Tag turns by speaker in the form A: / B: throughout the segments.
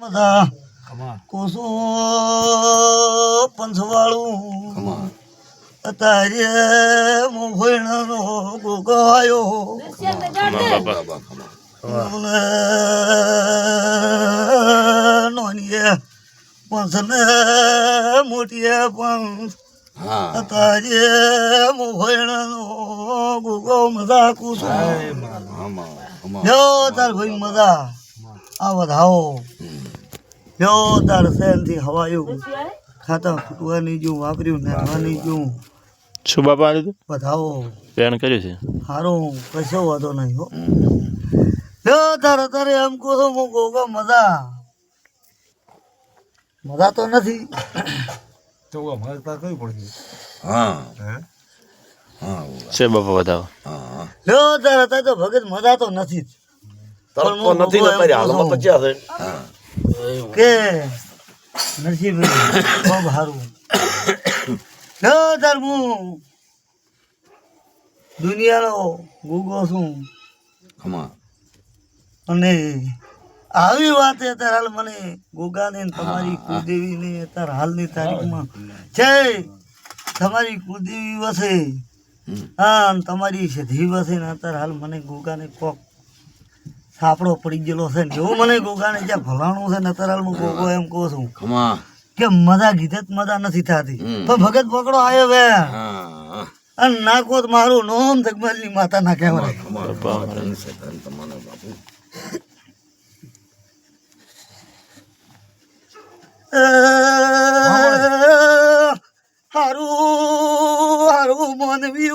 A: બધા કોસો પંચવાળું અત્યારે મોભણનો ગોગાયો નોનીએ પંચને મોટીએ પંચ અત્યારે મોભણનો ગોગો મજા કુસો તાર ભાઈ મજા. આ વધાવો લ્યો તાર શેનથી હવાયું ખાતા ફૂટવા નહીં જોઉં વાપર્યું નાખવા નહીં જોઉં.
B: શું બાપા લીધું
A: વધાવો
B: બેન કર્યું છે?
A: સારું કશો વાંધો નહીં હો. લ્યો તાર તારે એમ કહો છો હું ગોગા મજા. મજા તો નથી.
C: તો અમારે પાસે કઈ પડી હા. હા?
B: છે બાપા બતાવો
C: હા
A: લ્યો તારે તારે તો ભગત મજા તો નથી જ. પણ નથી કહું છું.
C: હા.
A: કે નસીબ ખૂબ સારું. જો તાર હું દુનિયાનો ગુગો છું.
C: ખમા.
A: અને આવી વાત અત્યારે હાલ મને ગોગાને ને તમારી કુલદેવીને અત્યારે હાલની તારીખમાં છે તમારી કુદેવી વસે. હા તમારી સિદ્ધિ વસે ને અત્યારે હાલ મને ગોગાને કોક સાપડો પડી ગયેલો છે ને એવું મને ગોગાને જ્યાં ભલાણું છે ને અત્યારે હું ગોગો એમ કહું છું કે મજા કીધે મજા નથી થતી પણ ભગત પકડો આવ્યો બે અને નાખો તો મારું નોમ જગમલની માતા ના કહેવાય હારું હારું મન મોતારી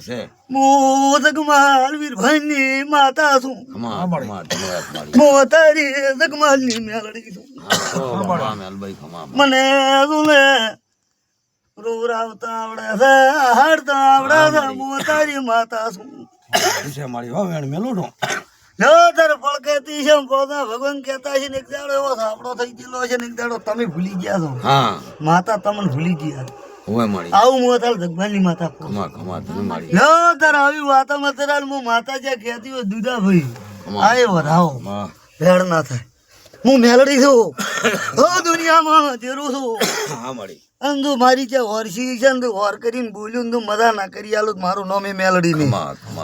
C: ના છે
A: મોદગમાલ વીરભાઈની માતા છું. મોતારી જગમાલની મેલડી છું. મને શું લે રોવરાવતા આવડે છે હાડતા આવડે છે મોતારી માતા છું.
C: છે મારી હો વેણ મેલું છું
A: તારે પડકેતી છે પોતા ભગવાન કહેતા છે એક દાડો એવો સાપડો થઈ ગયેલો છે ને એક દાડો તમે ભૂલી ગયા છો. માતા તમને ભૂલી ગયા.
C: મારી
A: આવું હું તાર માતા
C: મારી.
A: આવી હું માતા જ્યાં કહેતી હોય દુધા ભાઈ
C: ખમા
A: આ એ વધાવો
C: ખમા
A: ભેળ ના થાય. હું મેલડી છું. હો દુનિયામાં જેરું છું.
C: હા મારી
A: અને તું મારી જે હોરસી છે ને હોર કરીને બોલ્યું ને તું મજા ના કરી આલો તો મારું નામ એ મેલડી નહીં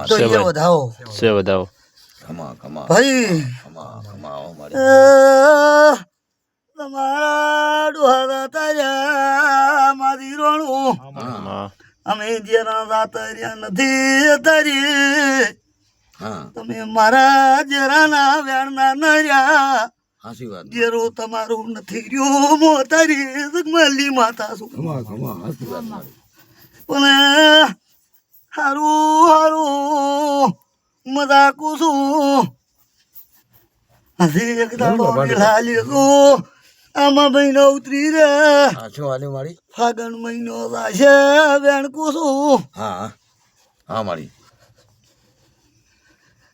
A: તો એ વધાવો
B: છે
C: ખમા
A: ભાઈ. તમારા ડોહારા તાર્યા મારી રોણું. અમે જેના દાતર્યા નથી તારી.
C: હા.
A: તમે મારા જેરાના વેણના નર્યા.
C: હાસી વાત.
A: જેરો તમારું નથી રહ્યું મોતારી જગમાલી માતા
C: મારી.
A: પણ હારું હારું મજાકું છું. હજી એક દાડો આમાં મહિનો ઉતરી રે.
C: સાચો શું મારી?
A: ફાગણ મહિનો થશે વેણકું છું.
C: હા હા મારી.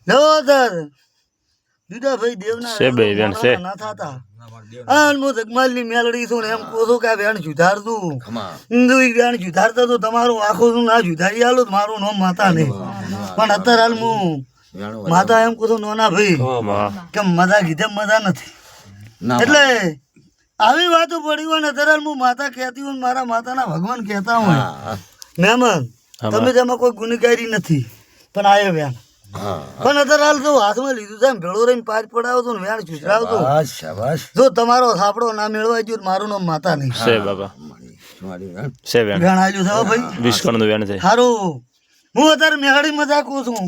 A: દર જુદા ભાઈ દેવના
B: છે ભાઈ, વેણ છે.
A: ના થાતા. આન હું જગમાલની મેલડી છું ને એમ કહું છું કે વેણ જુધાર તું હિન્દુ વેણ જુધારતા તો તમારું આખું નું ના જુધારી આલું મારું નામ માતા નહીં પણ અત્યારે હાલ હું માતા એમ કહું છું નોના ભાઈ.
B: હા
A: કે મજા કીધે મજા નથી. એટલે આવી વાતો પડી હોય ને અત્યારે હું માતા કહેતી હોય મારા માતાના ભગવાન કહેતા હોય. મહેમાન તમે તેમાં કોઈ ગુનેગારી નથી પણ આયો
C: વ્યાન.
A: પણ અત્યારે હાલ તો હાથમાં લીધું છે ભેળો રહીને પાર પડાવો તો
C: શાબાશ શાબાશ.
A: જો તમારો સાપડો ના મેળવાય જો મારું નામ માતા નહીં.
B: છે
C: બાબા.
B: છે
A: આવ્યું સારું હું અત્યારે મેળડી મજાકું છું.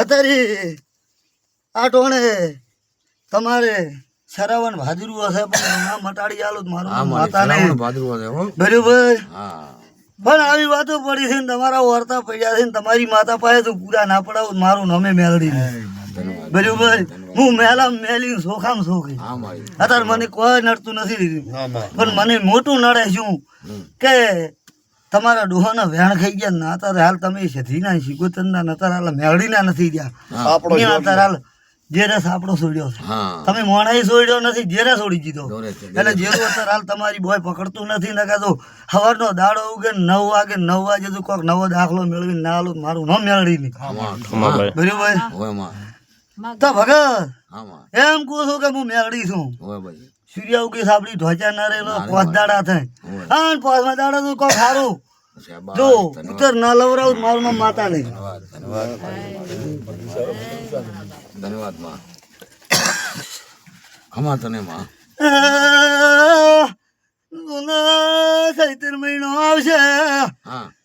A: અત્યારે આ ટોણે તમારે શરાવન ભાજરું હશે પણ ના મટાડી આલું મારું
C: માતાને ભાદરવો છે
A: બરોબર
C: હા.
A: પણ આવી વાતો પડી છે ને તમારા વાર્તા પડ્યા છે ને તમારી માતા પાસે તો પૂરા ના પડાવો મારું નામે મેલડી બરોબર હું મેલા મેલી સોખામ સોખી અત્યારે મને કોઈ નડતું નથી પણ મને મોટું નડે શું કે તમારા ડોહાના વેણ ખાઈ ગયા ને અત્યારે હાલ તમે સધીના શીખો તંદા અત્યારે હાલ મેળડીના નથી ગયા. અત્યારે હાલ જેરે સાપડો છોડ્યો છે. તમે મોણાઈ છોડ્યો નથી જેરે છોડી દીધો એટલે જેવું અત્યારે હાલ તમારી બોય પકડતું નથી ને કાતો સવારનો દાડો ઉગે નવ વાગે નવ વાગે તો કોઈક નવો દાખલો મેળવીને ના આલું મારું ન મેળવી નહીં. બરોબર? તો ભગત એમ કહું છું કે હું મેળવી છું? સૂર્ય ઉગી સાબડી ઢોચા ના રહેલો પોસ દાડા થાય. હા પોસમાં દાડા તો કોક સારું જો
C: ઉતર
A: ઉત્તર ના લવરાવું મારું માતા નહીં
C: ધન્યવાદમાં હમા તને માં.
A: મહિનો આવશે.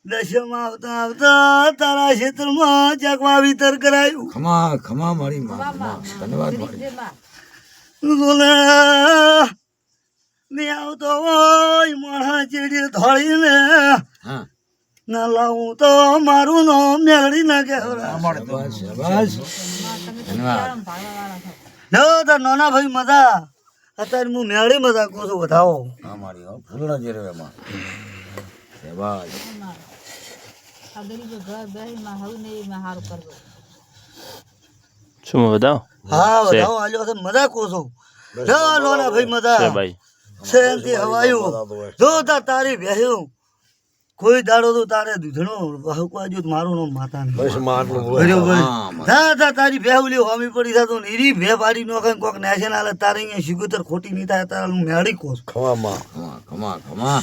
A: દશમાં આવતા આવતા તારા ક્ષેત્રમાં ચાક વાવીતર કરાયું.
C: ખમા ખમા મારી માં ધન્યવાદ મારી
A: ને આવતો હોય મોણા ચીડી ધોળીને
C: હા.
A: ના લાવું તો મારું ના
C: ધન્યવાદ.
A: જો તાર નાના ભાઈ મજા. અત્યારે હું મેળી મજા કહું છું વધાવો.
B: શું બતાવો
A: હા વધાવો આલ્યો છે મજા કહું છું. નાના ભાઈ મજા.
B: ભાઈ.
A: હવાયું. જો તારી ભેહ્યું કોઈ દાડો તો તારે દૂધનો હકવા જો મારું નામ માતા નહીં બરોબર.
C: હા, માતા.
A: ના તા તારી ભેવલી હોમી પડી થતો ને એરી ભે પાડી નો કઈ કોક નેશનલ તારે અહીંયા શિગુતર ખોટી નહીં થાય તારે હું મેળી કોસ.
C: ખમા ખમા ખમા.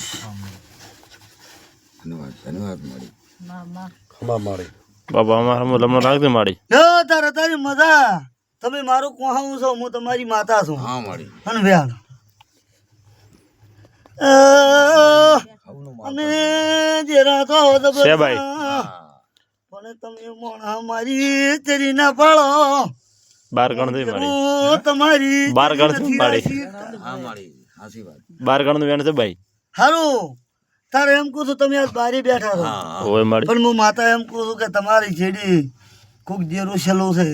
C: ધન્યવાદ ધન્યવાદ મારી.
B: બાબા અમારા હું લમણો રાખજે મારી.
A: જો તારા તારી મજા. તમે મારું કોહાવું છો હું તમારી માતા છું.
C: હા મારી.
A: અને વ્યાણ
C: ખાવાનું માં
A: અમે જે રાતો તો
B: છે ભાઈ.
A: પણ તમે મોણા મારી તેરી ના પાડો.
B: બાર ગણ દે માડી
A: તમારી
B: બાર ગણ
A: નથી
B: પાડી.
C: હા મારી. હાસી વાત.
B: બાર ગણનું વેણ છે ભાઈ.
A: હારું. તારે એમ કહું છું તમે આજ બારી બેઠા છો.
C: હા હા.
B: ઓય માડી
A: પણ હું માતા એમ કહું છું કે તમારી જેડી કોક જેરું છેલ્લો છે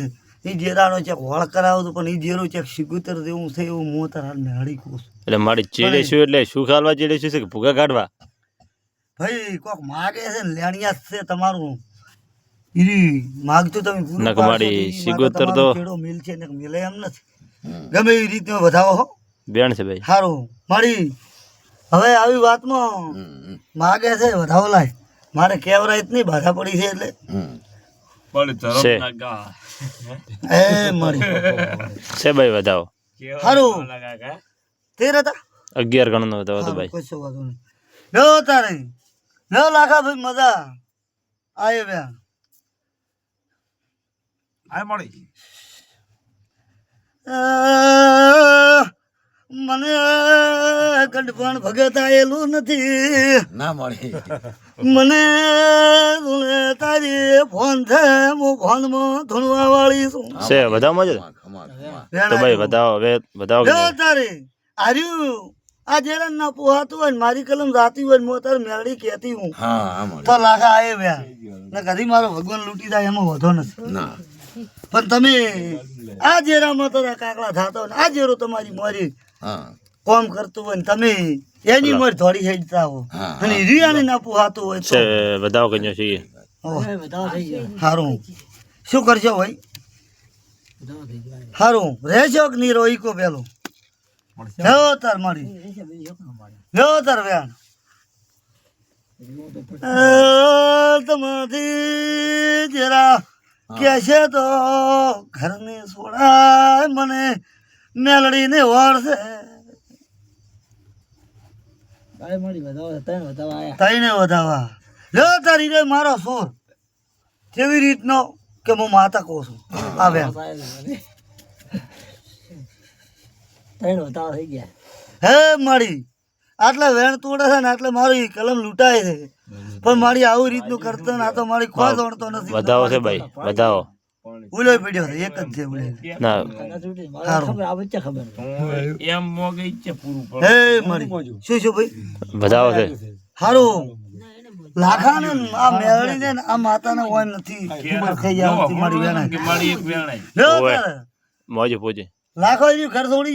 A: એ જેરાનો ચેક વળ કરાવતો પણ એ જેરો ચેક સિગુતર જેવું છે એવું હું તારા મેળી કહું છું.
B: એટલે મારી ચેડે છું એટલે શું ખાલવા ચેડે છું છે કે ભૂગા કાઢવા?
A: ભાઈ કોક માગે છે ને લેણિયા છે તમારું. ઈરી માગતું તમે પૂરું
B: નક
A: પાડશો તો. ચેડો મિલ છે ને મિલે એમ નથી. ગમે એ રીતે વધાવો હો.
B: બેણ છે ભાઈ.
A: સારું મારી. હવે આવી વાતમાં માગે છે વધાવો લાય. મારે કેવરાય જ નહીં બાધા પડી છે એટલે. એ મળી
B: છે ભાઈ વધાવો.
A: સારું તેર હતા?
B: અગિયાર ગણ નો વધાવો તો ભાઈ.
A: કશો વાંધો નહીં. લો તારે. લો લાખા ભાઈ મજા. આયે બેન. મળી. મને ગઢપણ ભગત આયેલું નથી.
C: ના મળી.
A: મને તારી ફોન છે હું ફોનમાં ધૂણવા વાળી છું
B: છે
C: બધા
A: વેણ
B: તો ભાઈ બધા હવે નહીં?
A: તારે આર્યું. આ જેરા ના પોહાતું હોય ને મારી કલમ જાતી હોય ને હું તારે મેળડી કહેતી હું. તો લાખા આયે વ્યા. ને કદી મારો ભગવાન લૂંટી જાય એમાં વધો નથી પણ તમે આ જેરામાં તો કાકડા થતા હોય ને આ જેરો તમારી મોરી કોમ કરતું હોય ને તમે એની મોર થોડી હેડતા હો. અને રિયાને ના પોહાતું હોય
B: છે
A: તો
B: વધાવો કઈ છીએ
A: સારું શું કરશો ભાઈ? સારું રહેશો કે નહીં? રોઈ કો પેલો. લેવો તાર મારી લેવો તાર વ્યાણ તમારી જરા તો ઘરની સોડા મને મેલડીને વળશે તઈને વધાવા લો તારી રે મારો સુર કેવી રીતનો કે હું માતા કહું છું આવ્યા હે મારી આટલા વેણ તોડે છે ને એટલે મારી કલમ લૂંટાય છે. પણ મારી આવું રીતનું કરતો ને આ તો મારી કોઈ દોડતો નથી.
B: વધાવો છે ભાઈ વધાવો.
A: ઉલોય પડ્યો છે એક જ છે ઉલે
B: ના.
A: સારું હે મારી શું શું ભાઈ?
B: વધાવો છે.
A: હારું. લાખા ને આ મેળડી ને આ માતા ને હોય નથી. ખબર આવતી મારી.
B: મોજ પૂજે.
A: લાખો ઘર છોડી